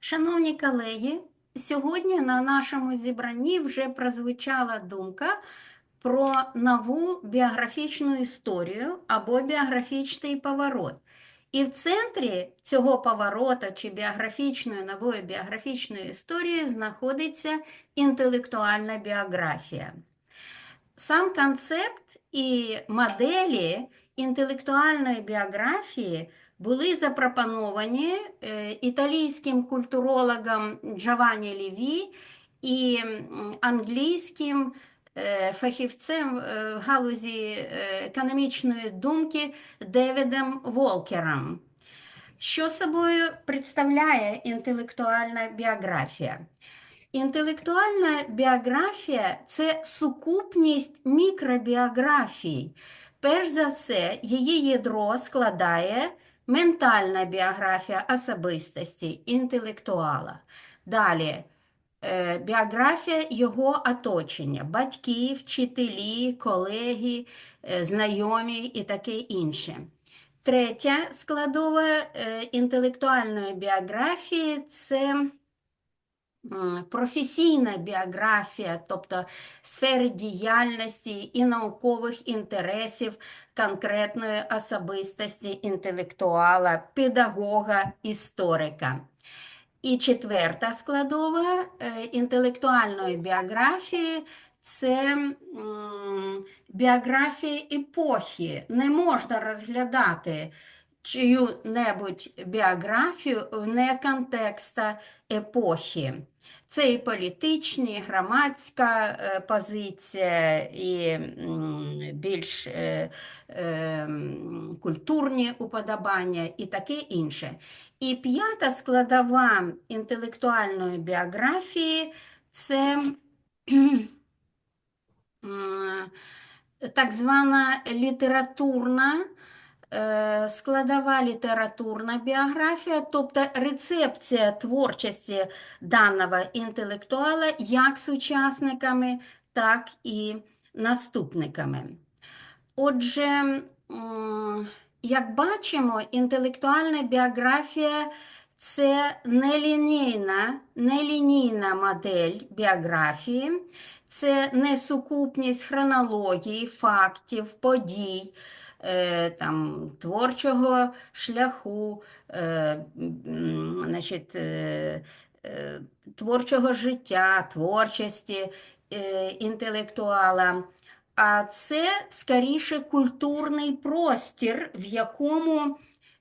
Шановні колеги, сьогодні на нашому зібранні вже прозвучала думка про нову біографічну історію або біографічний поворот. І в центрі цього повороту чи біографічної нової біографічної історії знаходиться інтелектуальна біографія. Сам концепт і моделі інтелектуальної біографії були запропоновані е, італійським культурологом Джованні Ліві і англійським е, фахівцем е, в галузі економічної думки Девідом Волкером. Що собою представляє інтелектуальна біографія? Інтелектуальна біографія це сукупність мікробіографій. Перш за все, її ядро складає ментальна біографія особистості, інтелектуала. Далі е, біографія його оточення, батьки, вчителі, колеги, е, знайомі і таке інше. Третя складова е, інтелектуальної біографії це професійна біографія, тобто сфери діяльності і наукових інтересів конкретної особистості інтелектуала, педагога, історика. І четверта складова інтелектуальної біографії це біографія епохи. Не можна розглядати чию-небудь біографію вне контекста епохи. Це і політичні, і громадська е, позиція, і більш е, е, культурні уподобання і таке інше. І п'ята складова інтелектуальної біографії це так звана літературна складова літературна біографія, тобто рецепція творчості даного інтелектуала як сучасниками, так і наступниками. Отже, як бачимо, інтелектуальна біографія це нелінійна, нелінійна модель біографії, це не сукупність хронології, фактів, подій, е, там, творчого шляху, е, значить, е, е, творчого життя, творчості е, інтелектуала. А це скоріше культурний простір, в якому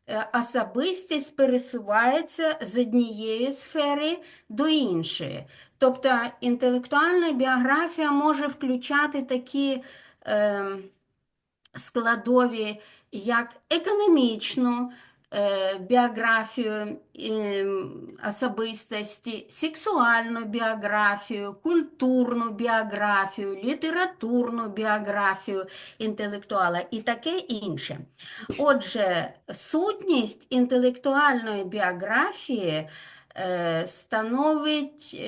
е, особистість пересувається з однієї сфери до іншої. Тобто інтелектуальна біографія може включати такі е, складові, як економічну е, біографію е, особистості, сексуальну біографію, культурну біографію, літературну біографію інтелектуала і таке інше. Отже, сутність інтелектуальної біографії е, становить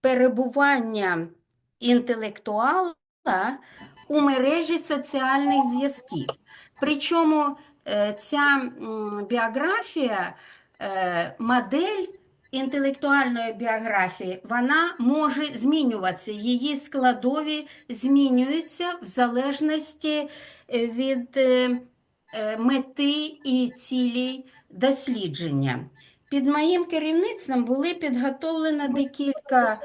перебування інтелектуала у мережі соціальних зв'язків. Причому е, ця біографія, е, модель інтелектуальної біографії, вона може змінюватися. Її складові змінюються в залежності е, від мети і цілей дослідження. Під моїм керівництвом були підготовлено декілька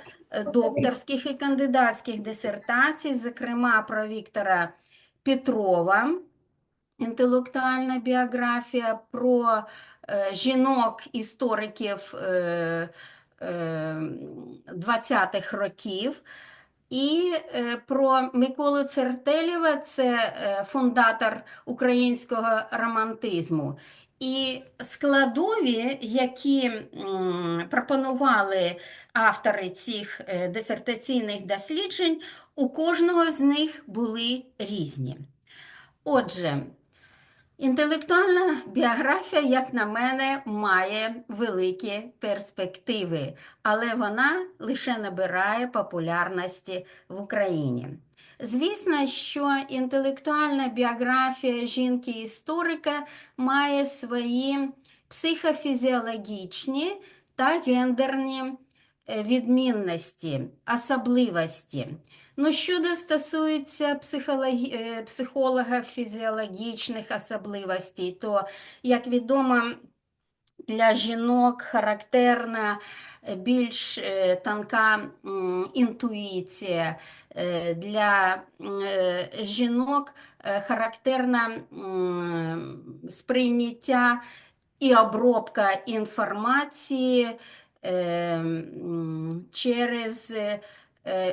докторських і кандидатських дисертацій, зокрема про Віктора Петрова, інтелектуальна біографія, про е, жінок-істориків е, е, 20-х років. І е, про Миколу Цертелєва, це е, фундатор українського романтизму. І складові, які пропонували автори цих е, дисертаційних досліджень, у кожного з них були різні. Отже, інтелектуальна біографія, як на мене, має великі перспективи, але вона лише набирає популярності в Україні. Звісно, що інтелектуальна біографія жінки-історика має свої психофізіологічні та гендерні е, відмінності, особливості. Ну, щодо стосується психологі... е, психолога фізіологічних особливостей, то, як відомо, для жінок характерна е, більш тонка інтуїція. Е, Для е, жінок е, характерна сприйняття і обробка інформації через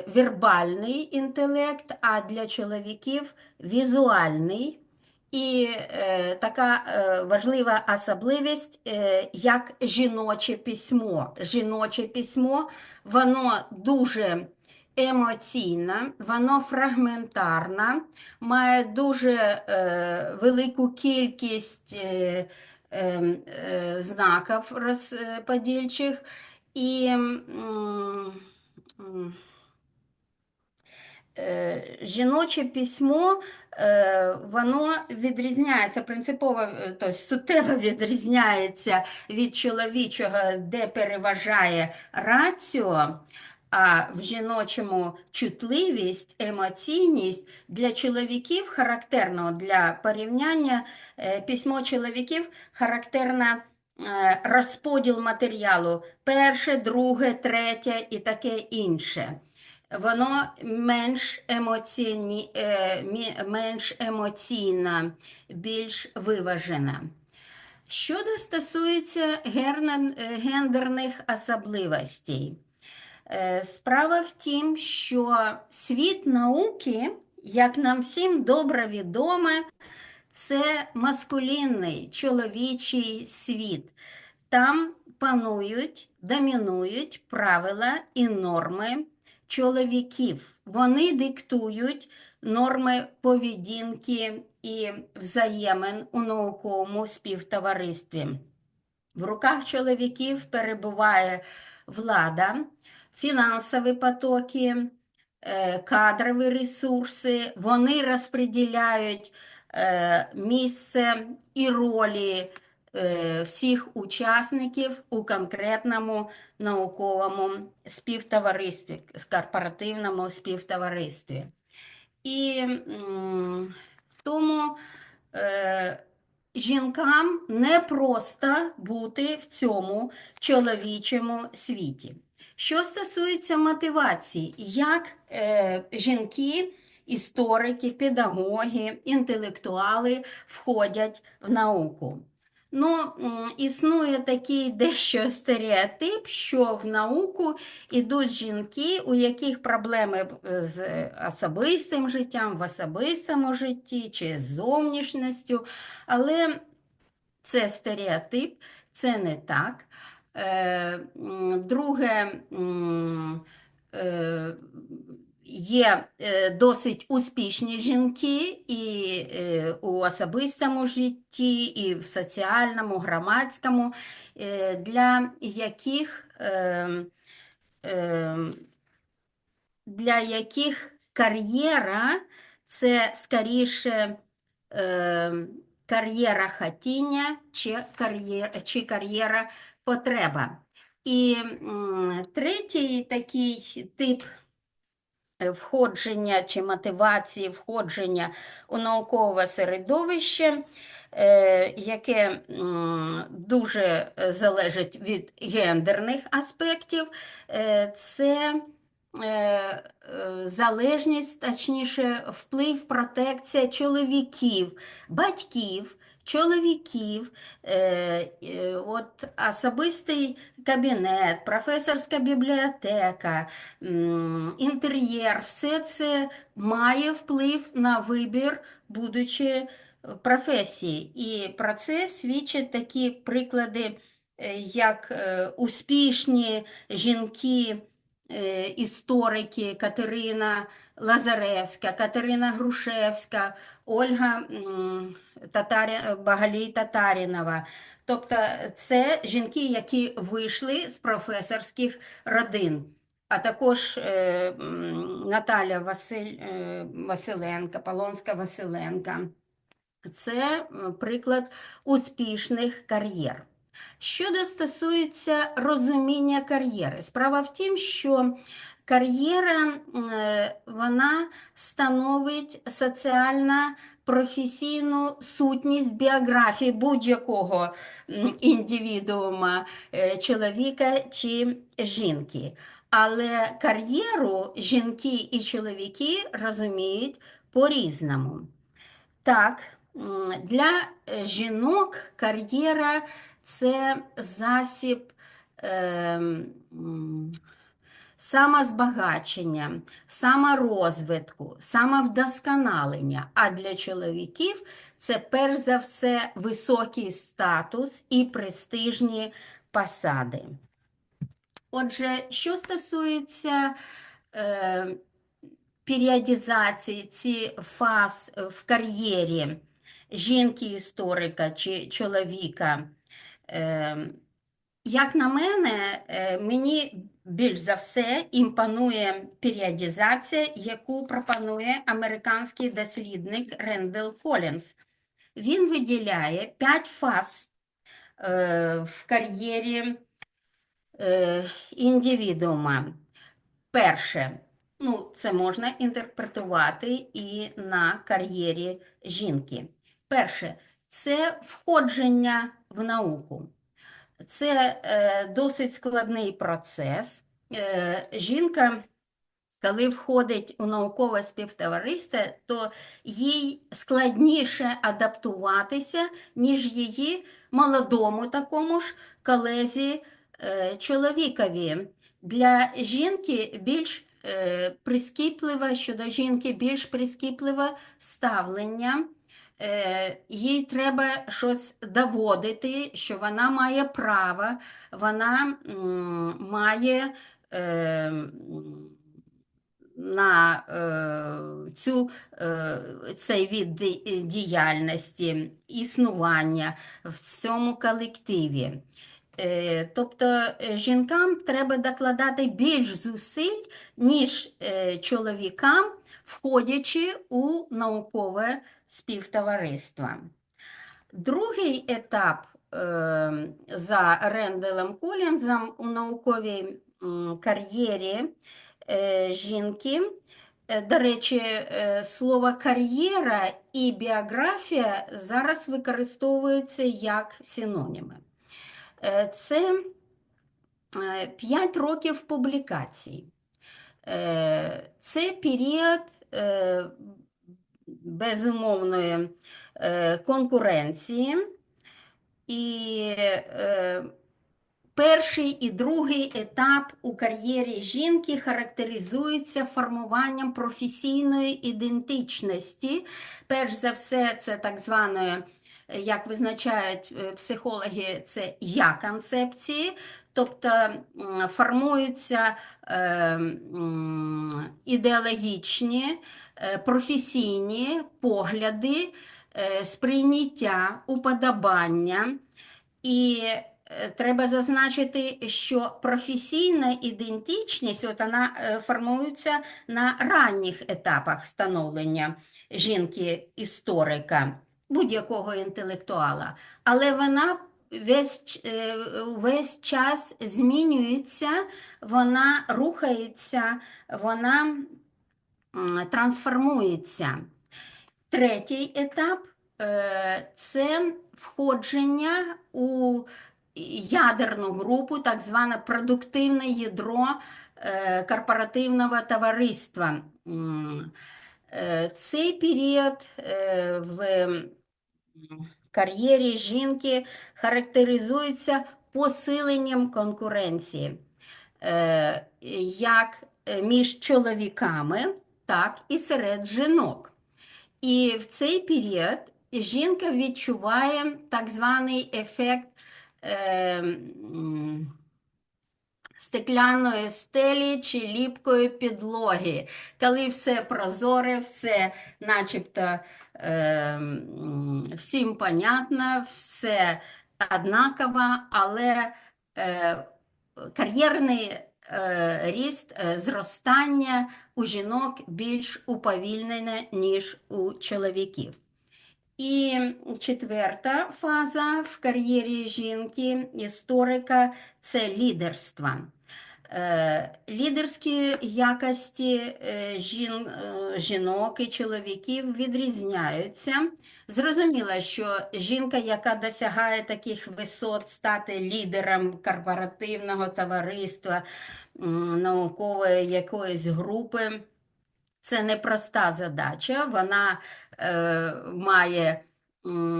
вербальний інтелект, а для чоловіків візуальний. І е, така е, важлива особливість, е, як жіноче письмо. Жіноче письмо, воно дуже емоційне, воно фрагментарне, має дуже е, велику кількість е, е, е, знаків розподільчих. І м, м, Е, Жіноче письмо, е, воно відрізняється принципово, е, тобто суттєво відрізняється від чоловічого, де переважає раціо, а в жіночому чутливість, емоційність для чоловіків характерно для порівняння е, письмо чоловіків характерно е, розподіл матеріалу перше, друге, третє і таке інше воно менш емоційні, е, менш емоційна, більш виважена. Щодо стосується гендерних особливостей, справа в тім, що світ науки, як нам всім добре відоме, це маскулінний чоловічий світ. Там панують, домінують правила і норми чоловіків. Вони диктують норми поведінки і взаємин у науковому співтоваристві. В руках чоловіків перебуває влада, фінансові потоки, е, кадрові ресурси. Вони розподіляють е, місце і ролі е, всіх учасників у конкретному науковому співтоваристві, корпоративному співтоваристві. І тому жінкам не просто бути в цьому чоловічому світі. Що стосується мотивації, як е, жінки, історики, педагоги, інтелектуали входять в науку. Ну, існує такий дещо стереотип, що в науку йдуть жінки, у яких проблеми з особистим життям, в особистому житті чи з зовнішністю, але це стереотип, це не так. Е, Друге, е, є е, досить успішні жінки і у особистому житті, і в соціальному, громадському, для яких для яких кар'єра це скоріше кар'єра хотіння чи кар'єра, чи кар'єра потреба. І третій такий тип е, входження чи мотивації входження у наукове середовище, е, яке дуже залежить від гендерних аспектів, е, це залежність, точніше, вплив, протекція чоловіків, батьків, чоловіків, е, е, от особистий кабінет, професорська бібліотека, інтер'єр, все це має вплив на вибір будучи професії. І про це свідчать такі приклади, е, як е, успішні жінки. е, Історики Катерина Лазаревська, Катерина Грушевська, Ольга Татарі... Багалій Татарінова. Тобто це жінки, які вийшли з професорських родин. а також е, Наталя Василь, е, Василенка, Полонська Василенка. Це приклад успішних кар'єр. Щодо стосується розуміння кар'єри, справа в тім, що кар'єра е, вона становить соціально професійну сутність біографії будь-якого індивідуума, е, чоловіка чи жінки. Але кар'єру жінки і чоловіки розуміють по-різному. Так, для е, жінок кар'єра це засіб м, самозбагачення, саморозвитку, самовдосконалення. А для чоловіків це перш за все високий статус і престижні посади. Отже, що стосується е, періодизації ці фаз в кар'єрі жінки-історика чи чоловіка, е, як на мене, е, мені більш за все імпонує періодизація, яку пропонує американський дослідник Рендел Колінс. Він виділяє п'ять фаз е, в кар'єрі е, індивідуума. Перше, ну, це можна інтерпретувати і на кар'єрі жінки. Перше, це входження в науку. Це е, досить складний процес. Е, жінка, коли входить у наукове співтовариство, то їй складніше адаптуватися, ніж її молодому такому ж колезі е, чоловікові. Для жінки більш е, прискіпливе, щодо жінки більш прискіпливе ставлення. Е, їй треба щось доводити, що вона має право, вона має е, на е, цю, цей від діяльності, існування в цьому колективі. Тобто жінкам треба докладати більш зусиль, ніж чоловікам, входячи у наукове співтовариство. Другий етап е, за Ренделем Колінзом у науковій кар'єрі е, жінки. Е, До речі, слово кар'єра і біографія зараз використовуються як синоніми. Це 5 років публікацій. Це період безумовної е, конкуренції. І е, перший і другий етап у кар'єрі жінки характеризується формуванням професійної ідентичності. Перш за все, це так званої, як визначають е, психологи, це я-концепції, тобто м, формуються ідеологічні, професійні погляди, е, сприйняття, уподобання. І е, треба зазначити, що професійна ідентичність от вона е, формується на ранніх етапах становлення жінки-історика, будь-якого інтелектуала, але вона весь, е, весь час змінюється, вона рухається, вона трансформується. Третій етап е, це входження у ядерну групу, так зване продуктивне ядро е, корпоративного товариства. Е, Цей період в кар'єрі жінки характеризується посиленням конкуренції як між чоловіками, так і серед жінок. І в цей період жінка відчуває так званий ефект е, стекляної стелі чи ліпкої підлоги, коли все прозоре, все начебто е, всім понятно, все однаково, але е, кар'єрний ріст, е, зростання у жінок більш уповільнене, ніж у чоловіків. І четверта фаза в кар'єрі жінки, історика це лідерство. Е, Лідерські якості е, жін, е, жінок і чоловіків відрізняються. Зрозуміло, що жінка, яка досягає таких висот стати лідером корпоративного товариства, наукової якоїсь групи, це непроста задача. Вона е, має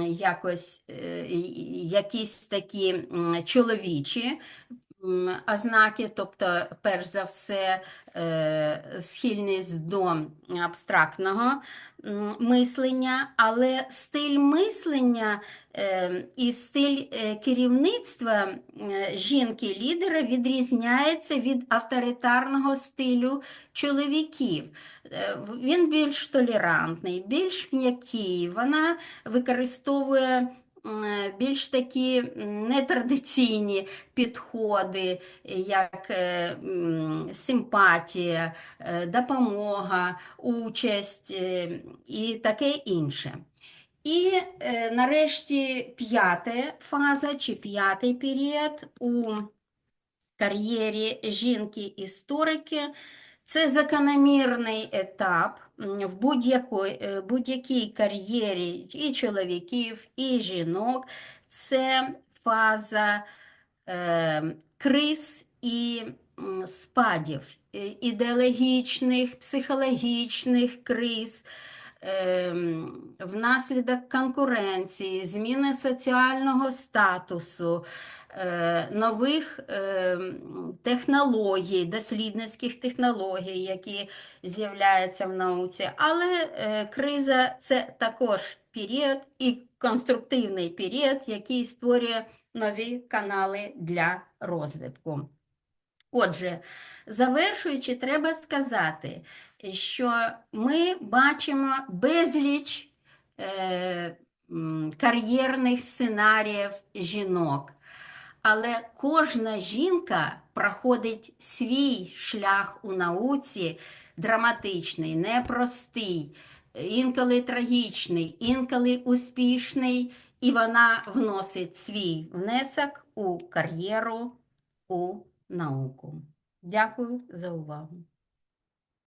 якось якісь такі чоловічі ознаки, тобто, перш за все, е, схильність до абстрактного мислення, але стиль мислення е, і стиль е, керівництва жінки-лідера відрізняється від авторитарного стилю чоловіків. Він більш толерантний, більш м'який, вона використовує більш такі нетрадиційні підходи, як е, симпатія, е, допомога, участь е, і таке інше. І е, нарешті п'ята фаза чи п'ятий період у кар'єрі жінки-історики це закономірний етап в е, будь-якій кар'єрі і чоловіків, і жінок. Це фаза е, криз і спадів, е, ідеологічних, психологічних криз. ем, Внаслідок конкуренції, зміни соціального статусу, нових ем, технологій, дослідницьких технологій, які з'являються в науці. Але е, криза це також період і конструктивний період, який створює нові канали для розвитку. Отже, завершуючи, треба сказати, що ми бачимо безліч е, кар'єрних сценаріїв жінок. Але кожна жінка проходить свій шлях у науці драматичний, непростий, інколи трагічний, інколи успішний, і вона вносить свій внесок у кар'єру, у науку. Дякую за увагу.